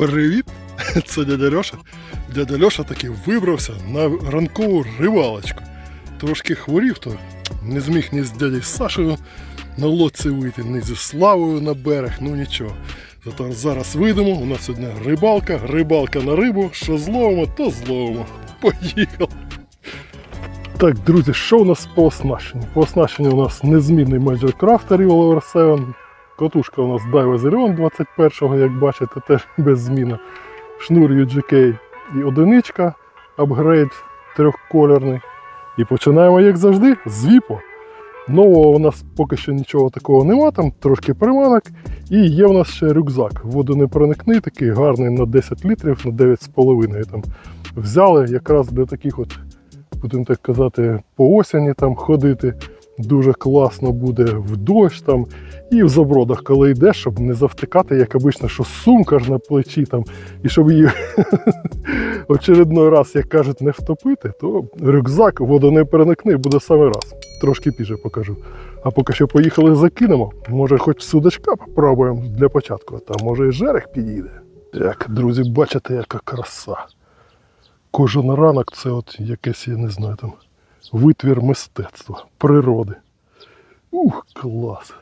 Привіт! Це дядя Льоша. Дядя Льоша таки вибрався на ранкову рибалочку. Трошки хворів, то не зміг ні з дядю Сашею на лодці вийти, ні зі Славою на берег, ну нічого. Зато зараз вийдемо, у нас сьогодні рибалка, рибалка на рибу, що зловимо, то зловимо. Поїхали! Так, друзі, що у нас по оснащенню? По оснащенню у нас незмінний Major Craft Revolver 7. Котушка у нас Daiwa Zerion 21-го, як бачите, теж без зміни. Шнур UGK і одиничка, апгрейд трьохкольорний. І починаємо, як завжди, з віпо. Нового у нас поки що нічого такого нема, там трошки приманок. І є у нас ще рюкзак. Водонепроникний, такий гарний на 10 літрів, на 9,5 там. Взяли якраз для таких от, будемо так казати, по осені там ходити. Дуже класно буде в дощ там і в забродах, коли йдеш, щоб не завтикати, як обично, що сумка ж на плечі там, і щоб її очередной раз, як кажуть, не втопити, то рюкзак водонепроникний буде саме раз. Трошки пізже покажу. А поки що поїхали закинемо. Може, хоч судачка попробуємо для початку, а там може і жерех підійде. Так, друзі, бачите, яка краса. Кожен ранок це от якесь, я не знаю, там витвір мистецтва, природи. Ух, клас!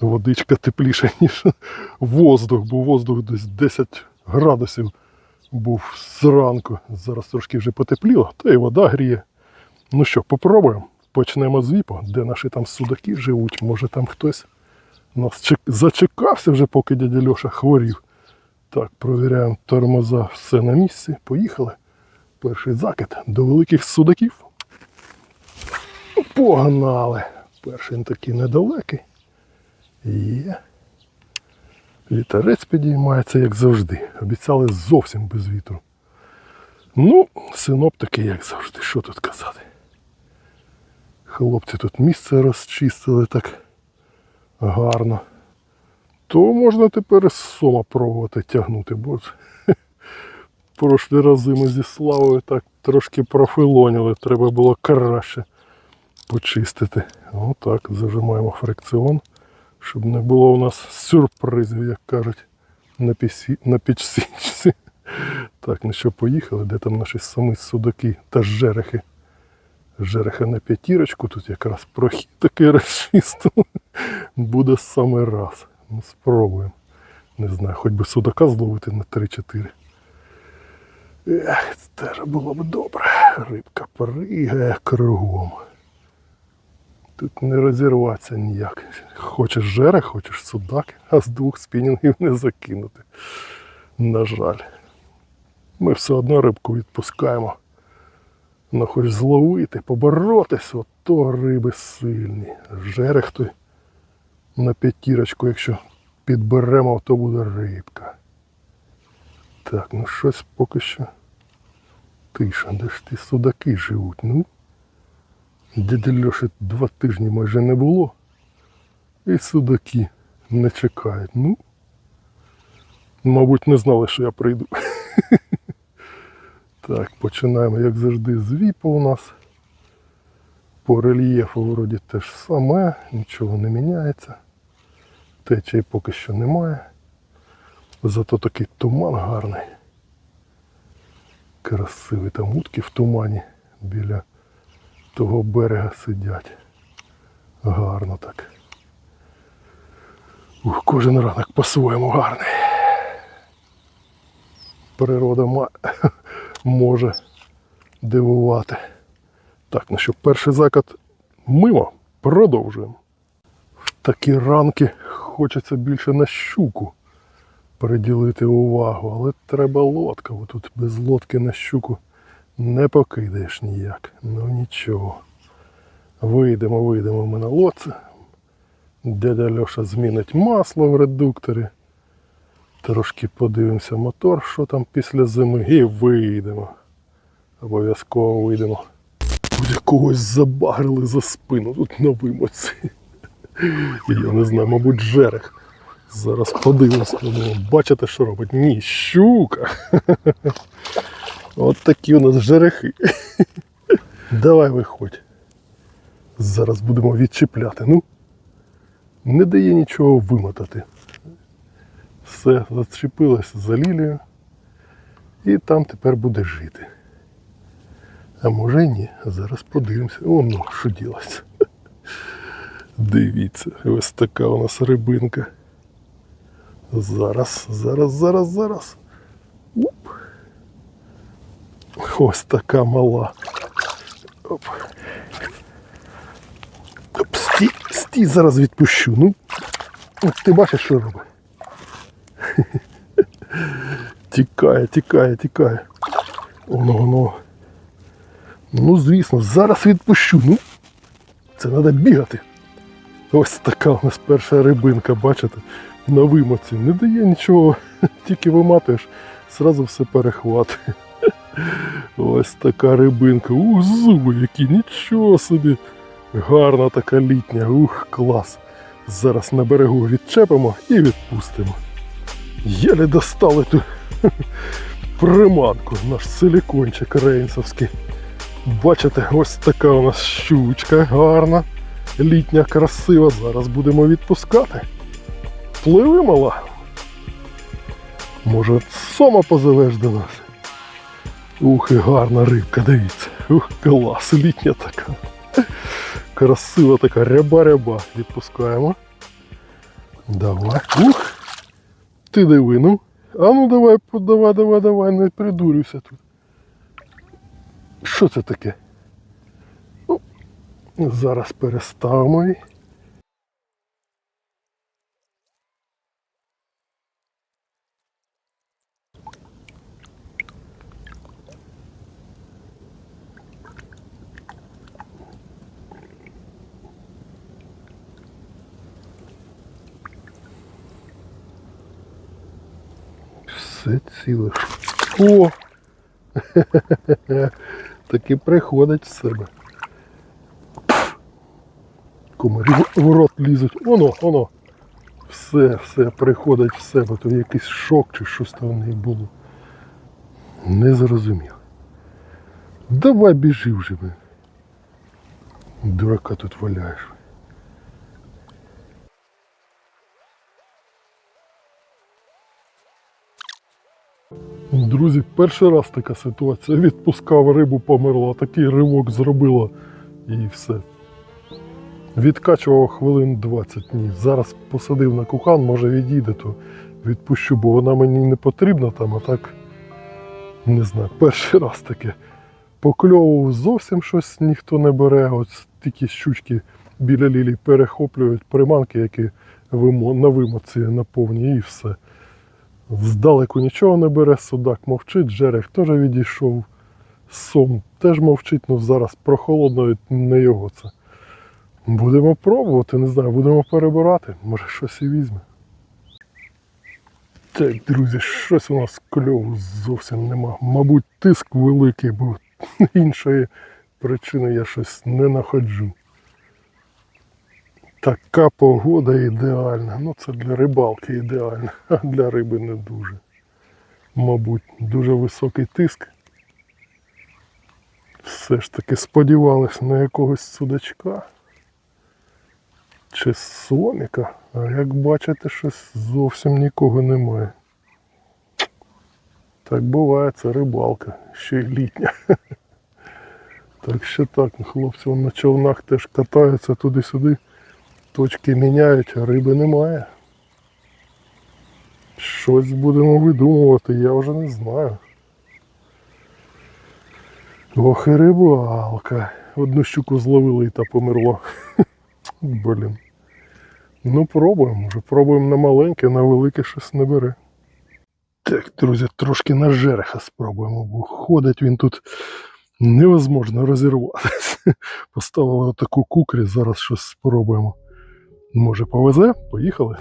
Водичка тепліша, ніж воздух, бо воздух десь 10 градусів був зранку. Зараз трошки вже потепліло, та й вода гріє. Ну що, попробуємо. Почнемо з віпо, де наші там судаки живуть. Може там хтось нас чек- зачекався вже, поки дядя Льоша хворів. Так, провіряємо тормоза, все на місці. Поїхали. Перший закид до великих судаків. Погнали. Перший він такий недалекий. Є. Вітерець підіймається, як завжди. Обіцяли зовсім без вітру. Ну, синоптики, як завжди, що тут казати. Хлопці тут місце розчистили так гарно. То можна тепер із сома пробувати тягнути, бо прошлі рази ми зі Славою так трошки профилоніли, треба було краще почистити. Отак, зажимаємо фрикціон, щоб не було у нас сюрпризів, як кажуть, на, пісі, на підсічці. Так, ну що, поїхали, де там наші самі судаки та жерехи. Жереха на п'ятірочку, тут якраз прохід такий розчистили. Буде саме раз. Ну, спробуємо. Не знаю, хоч би судака зловити на 3-4. Ех, це теж було б добре. Рибка пригає кругом. Тут не розірватися ніяк. Хочеш жерех, хочеш судак, а з двох спінінгів не закинути. На жаль. Ми все одно рибку відпускаємо. Ну хоч зловити, поборотись, от то риби сильні. Жерех той на п'ятірочку, якщо підберемо, то буде рибка. Так, ну щось поки що. Тиша, де ж ті судаки живуть? Ну. Дяді Льоші два тижні майже не було. І судаки не чекають. Ну, мабуть, не знали, що я прийду. Так, починаємо, як завжди, з віпа у нас. По рельєфу вроді те ж саме, нічого не міняється. Течії поки що немає. Зато такий туман гарний. Красивий там утки в тумані біля того берега сидять. Гарно так. Ух, кожен ранок по-своєму гарний. Природа може дивувати. Так, ну що, перший закат мимо. Продовжуємо. В такі ранки хочеться більше на щуку приділити увагу, але треба лодка, бо тут без лодки на щуку не покидаєш ніяк. Ну нічого. Вийдемо, вийдемо ми на лодці. Дядя Льоша змінить масло в редукторі. Трошки подивимося мотор, що там після зими, і вийдемо. Обов'язково вийдемо. Ось когось забагрили за спину тут на вимоці. Я не знаю, мабуть, жерех. Зараз подивимося. Ну, Бачите, що робить? Ні, щука. От такі у нас жерехи. Давай виходь. Зараз будемо відчіпляти. Ну, не дає нічого вимотати. Все, зачепилось за лілію. І там тепер буде жити. А може ні. Зараз подивимося. О, ну, що ділося. Дивіться, ось така у нас рибинка. Зараз, зараз, зараз, зараз. Уп. Ось така мала. Оп. Оп, стій, стій, зараз відпущу. Ну, от ти бачиш, що робить? Тікає, тікає, тікає. Воно, воно. Ну, звісно, зараз відпущу. Ну, це треба бігати. Ось така у нас перша рибинка, бачите, на вимоці. Не дає нічого, тільки виматуєш, зразу все перехватує. Ось така рибинка. Ух, зуби які, нічого собі. Гарна така літня, ух, клас. Зараз на берегу відчепимо і відпустимо. Єле достали ту приманку, наш силікончик рейнсовський. Бачите, ось така у нас щучка гарна, літня, красива. Зараз будемо відпускати. Пливи, мала. Може, сома позовеш до нас. Ух, і гарна рибка, дивіться. Ух, клас, літня така. Красива така, ряба-ряба. Відпускаємо. Давай. Ух. Ти диви, ну. А ну давай, давай, давай, давай, не придурюйся тут. Що це таке? Ну, зараз переставимо її. Все ціле. О! Таки приходить в себе. Комарі в рот лізуть. Оно, оно. Все, все, приходить в себе. То якийсь шок чи щось там в неї було. Не зрозумів. Давай біжи вже. Дурака тут валяєш. Друзі, перший раз така ситуація. Відпускав рибу, померла, такий ривок зробила і все. Відкачував хвилин 20 днів. Зараз посадив на кухан, може відійде, то відпущу, бо вона мені не потрібна там, а так не знаю, перший раз таке. Покльовував зовсім щось ніхто не бере. От тільки щучки біля лілій перехоплюють приманки, які на вимоці наповні і все. Здалеку нічого не бере, судак мовчить, жерех теж відійшов. Сом теж мовчить, ну зараз прохолодно не його це. Будемо пробувати, не знаю, будемо перебирати, може щось і візьме. Так, друзі, щось у нас кльову зовсім нема. Мабуть, тиск великий, бо іншої причини я щось не находжу. Така погода ідеальна. Ну це для рибалки ідеально, а для риби не дуже. Мабуть, дуже високий тиск. Все ж таки сподівались на якогось судачка чи соміка. А як бачите, щось зовсім нікого немає. Так буває, це рибалка, ще й літня. Так що так, хлопці на човнах теж катаються туди-сюди. Точки міняють, а риби немає. Щось будемо видумувати, я вже не знаю. Ох і рибалка. Одну щуку зловили і та померла. Блін. Ну пробуємо, може пробуємо на маленьке, на велике щось не бере. Так, друзі, трошки на жереха спробуємо, бо ходить він тут невозможно розірватися. Поставили отаку кукрі, зараз щось спробуємо. Може повезе? Поїхали.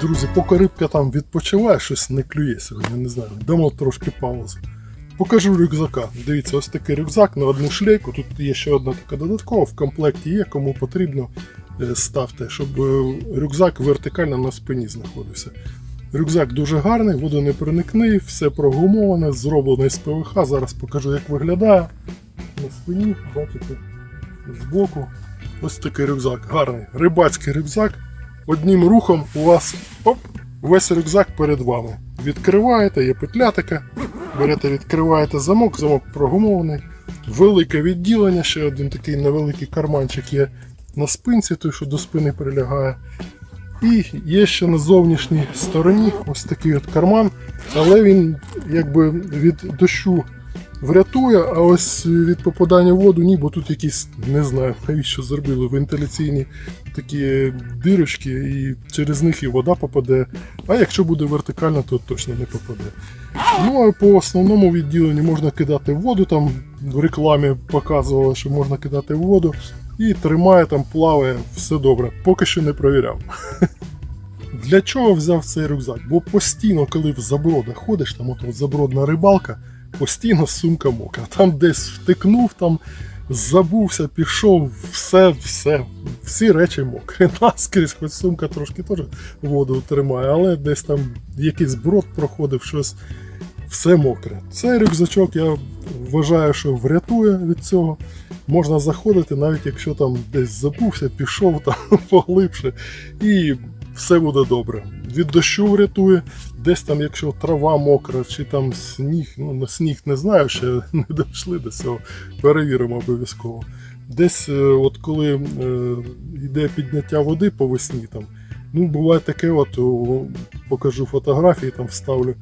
Друзі, поки рибка там відпочиває, щось не клює сьогодні, не знаю. Дамо трошки паузу. Покажу рюкзака. Дивіться, ось такий рюкзак на одну шлейку. Тут є ще одна така додаткова в комплекті є, кому потрібно. Е, ставте, щоб е, рюкзак вертикально на спині знаходився. Рюкзак дуже гарний, водонепроникний, все прогумоване, зроблений з ПВХ. Зараз покажу, як виглядає. На спині, бачите, збоку. Ось такий рюкзак. Гарний. Рибацький рюкзак. Одним рухом у вас оп, весь рюкзак перед вами. Відкриваєте, є петля така. Берете, відкриваєте замок, замок прогумований. Велике відділення, ще один такий невеликий карманчик є на спинці, той, що до спини прилягає. І є ще на зовнішній стороні ось такий от карман, але він якби від дощу врятує, а ось від попадання в воду ні, бо тут якісь, не знаю, навіщо зробили вентиляційні такі дирочки, і через них і вода попаде. А якщо буде вертикально, то точно не попаде. Ну а по основному відділенню можна кидати воду, там в рекламі показували, що можна кидати воду. І тримає там, плаває, все добре. Поки що не провіряв. Для чого взяв цей рюкзак? Бо постійно, коли в заброда ходиш, там от, забродна рибалка, постійно сумка мокра. Там десь втикнув, там забувся, пішов, все, все, всі речі мокрі. Наскрізь, хоч сумка трошки теж воду тримає, але десь там якийсь брод проходив, щось все мокре. Цей рюкзачок я вважаю, що врятує від цього. Можна заходити, навіть якщо там десь забувся, пішов там поглибше, і все буде добре. Від дощу врятує, десь там, якщо трава мокра, чи там сніг, ну на сніг не знаю, ще не дійшли до цього, перевіримо обов'язково. Десь, е, от коли е, йде підняття води по весні, там, ну буває таке, от покажу фотографії, там вставлю.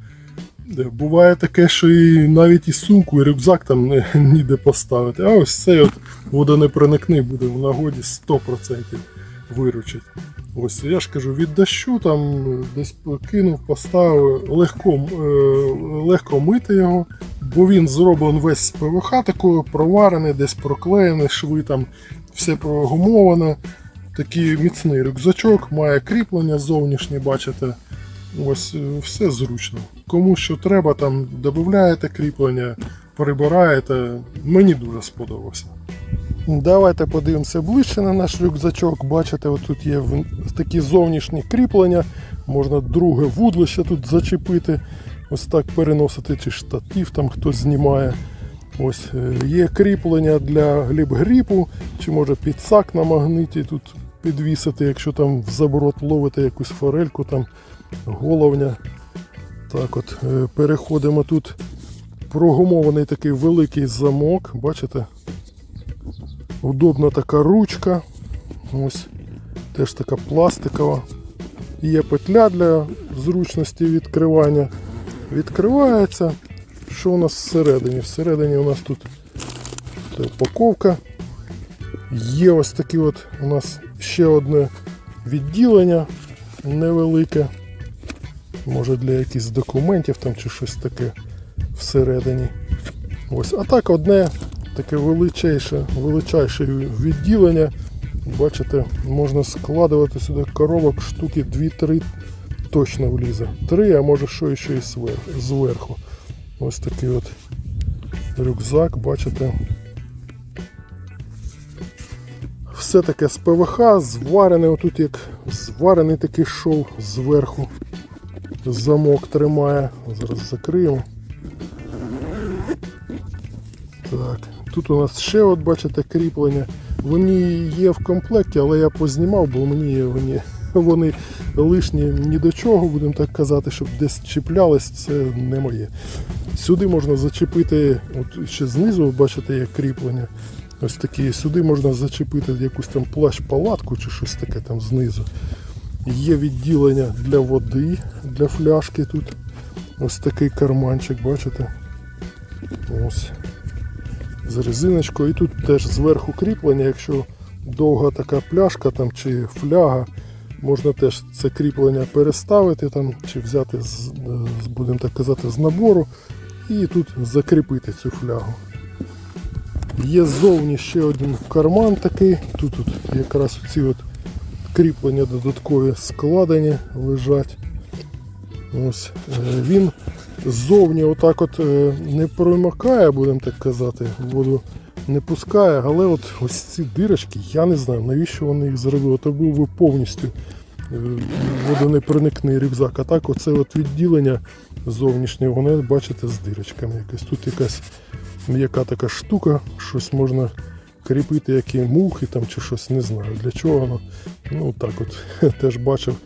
Буває таке, що і навіть і сумку, і рюкзак там не, ніде поставити. А ось цей от водонепроникний буде в нагоді 100% виручить. Ось я ж кажу, від дощу там десь кинув, поставив, легко, е, легко мити його, бо він зроблений весь з ПВХ такою, проварений, десь проклеєний, шви там, все прогумоване. Такий міцний рюкзачок, має кріплення зовнішнє, бачите. Ось е, все зручно. Кому що треба, там додаєте кріплення, прибираєте. Мені дуже сподобався. Давайте подивимося ближче на наш рюкзачок. Бачите, отут є такі зовнішні кріплення. Можна друге вудлище тут зачепити. Ось так переносити, чи штатив там хтось знімає. Ось е, є кріплення для гліб-гріпу, чи може підсак на магниті тут підвісити, якщо там в заборот ловите якусь форельку, там головня. Так от, е, переходимо тут прогумований такий великий замок, бачите? Удобна така ручка. Ось теж така пластикова. Є петля для зручності відкривання. Відкривається. Що у нас всередині? Всередині у нас тут упаковка. Є ось таке от у нас ще одне відділення невелике. Може для якихось документів там чи щось таке всередині. Ось, а так одне таке величайше, величайше відділення. Бачите, можна складувати сюди коробок штуки 2-3 точно влізе. Три, а може що ще і зверху. Ось такий от рюкзак, бачите. Все таке з ПВХ, зварене, отут як зварений такий шов зверху. Замок тримає. Зараз закриємо. Так, тут у нас ще от бачите кріплення. Вони є в комплекті, але я познімав, бо мені вони, вони лишні ні до чого, будемо так казати, щоб десь чіплялись, це не моє. Сюди можна зачепити, от ще знизу, бачите, є кріплення. Ось такі, сюди можна зачепити якусь там плащ-палатку чи щось таке там знизу. Є відділення для води, для фляжки тут. Ось такий карманчик, бачите? Ось. З резиночкою. І тут теж зверху кріплення, якщо довга така пляшка там, чи фляга, можна теж це кріплення переставити там, чи взяти, з, будемо так казати, з набору і тут закріпити цю флягу. Є ззовні ще один карман такий. Тут, тут якраз ці от кріплення додаткові складені лежать. Ось е, він ззовні отак от е, не промикає, будемо так казати, воду не пускає, але от ось ці дирочки, я не знаю, навіщо вони їх зробили. То був би повністю е, водонепроникний рюкзак. А так оце от відділення зовнішнє, воно, бачите, з дирочками якось. Тут якась м'яка така штука, щось можна кріпити, які мухи там чи щось, не знаю для чого воно. Ну так от теж бачив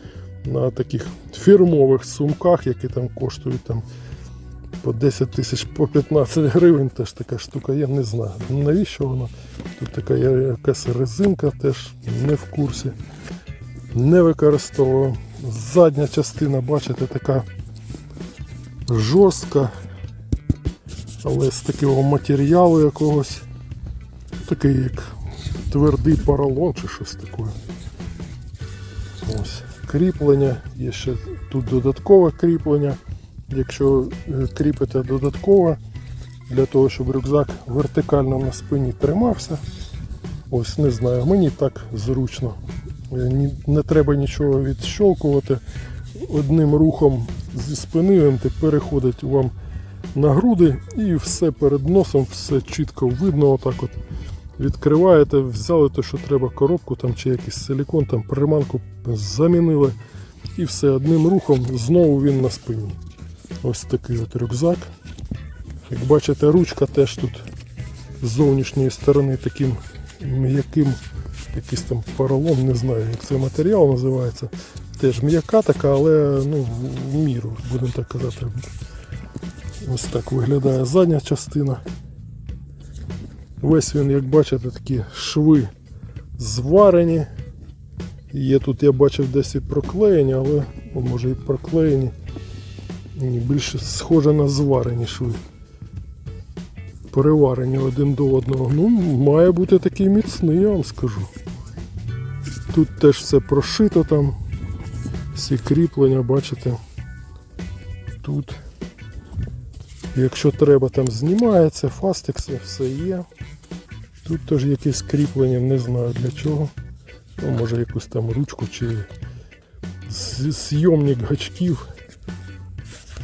на таких фірмових сумках, які там коштують там по 10 тисяч, по 15 гривень теж така штука, я не знаю. Навіщо вона? Тут така якась резинка, теж не в курсі. Не використовував. Задня частина, бачите, така жорстка, але з такого матеріалу якогось. Такий як твердий поролон чи щось таке. Ось. Кріплення, є ще тут додаткове кріплення. Якщо е, кріпите додатково, для того, щоб рюкзак вертикально на спині тримався. Ось не знаю, мені так зручно. Е, Не треба нічого відщолкувати. Одним рухом зі спини він переходить вам на груди і все перед носом, все чітко видно. Отак от відкриваєте, взяли те, що треба, коробку там чи якийсь силікон, там приманку замінили. І все одним рухом знову він на спині. Ось такий от рюкзак. Як бачите, ручка теж тут з зовнішньої сторони таким м'яким, якийсь там поролон, не знаю, як цей матеріал називається. Теж м'яка така, але ну, в міру, будемо так казати. Ось так виглядає задня частина. Весь він, як бачите, такі шви зварені. Є тут, я бачив, десь і проклеєні, але ну, може і проклеєні. Ні, більше схоже на зварені шви. Переварені один до одного. Ну, має бути такий міцний, я вам скажу. Тут теж все прошито там. Всі кріплення, бачите. Тут. Якщо треба, там знімається, фастекси, все є. Тут теж якесь кріплення, не знаю для чого. Ну, може якусь там ручку чи зйомник гачків.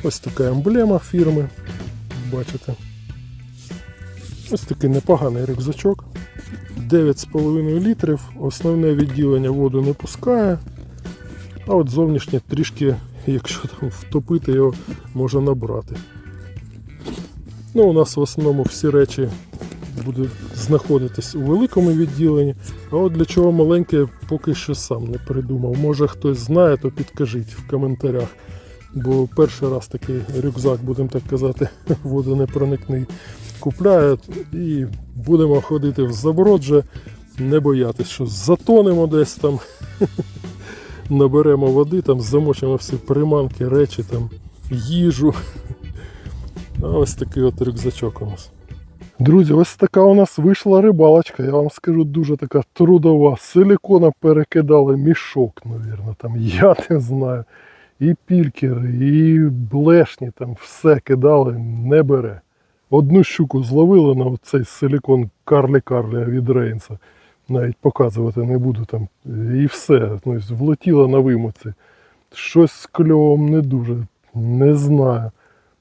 Ось така емблема фірми. Бачите. Ось такий непоганий рюкзачок. 9,5 літрів. Основне відділення воду не пускає. А от зовнішнє трішки, якщо там втопити його, може набрати. Ну, у нас в основному всі речі будуть знаходитись у великому відділенні. А от для чого маленьке, поки що сам не придумав. Може хтось знає, то підкажіть в коментарях. Бо перший раз такий рюкзак, будемо так казати, водонепроникний купляють і будемо ходити в заброд вже, не боятись, що затонемо десь там, наберемо води, там замочимо всі приманки, речі, там, їжу. А ось такий от рюкзачок у нас. Друзі, ось така у нас вийшла рибалочка. Я вам скажу, дуже така трудова. Силікона перекидали мішок, мабуть, там, я не знаю. І пількери, і блешні, там все кидали, не бере. Одну щуку зловили на цей силікон Карлі-Карлі від Рейнса. Навіть показувати не буду там. І все. Ну, влетіло на вимоці. Щось з кльовом не дуже. Не знаю.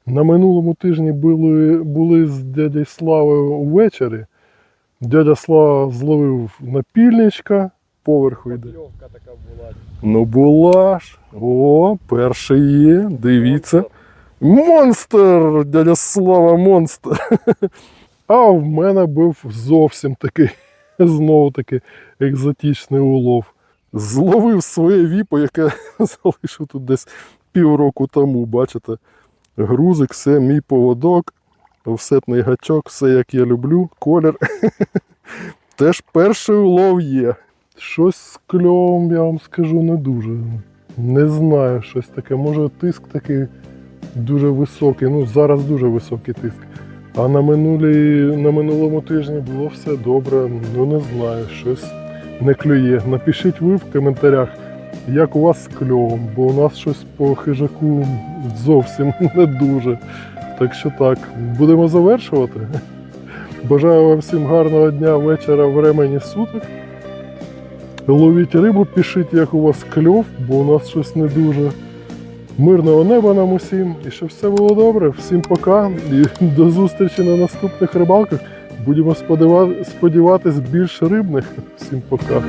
На минулому тижні були, були з дядей Славою увечері. Дядя Слава зловив напільничка, поверху йде. Така була. Ну була ж. О, перший є, дивіться. Монстр! Дядя Слава монстр. А в мене був зовсім такий, знову таки екзотичний улов. Зловив своє віпо, яке залишив тут десь півроку тому, бачите. Грузик, все, мій поводок, офсетний гачок, все як я люблю, колір. Теж перший улов є. Щось з кльовом, я вам скажу, не дуже. Не знаю, щось таке. Може тиск такий дуже високий. Ну, зараз дуже високий тиск. А на, минулій, на минулому тижні було все добре. Ну не знаю, щось не клює. Напишіть ви в коментарях, як у вас з кльовом, бо у нас щось по хижаку зовсім не дуже. Так що так, будемо завершувати. Бажаю вам всім гарного дня, вечора, времені суток. Ловіть рибу, пишіть, як у вас кльов, бо у нас щось не дуже. Мирного неба нам усім і щоб все було добре. Всім пока і до зустрічі на наступних рибалках. Будемо сподіватися більш рибних. Всім пока.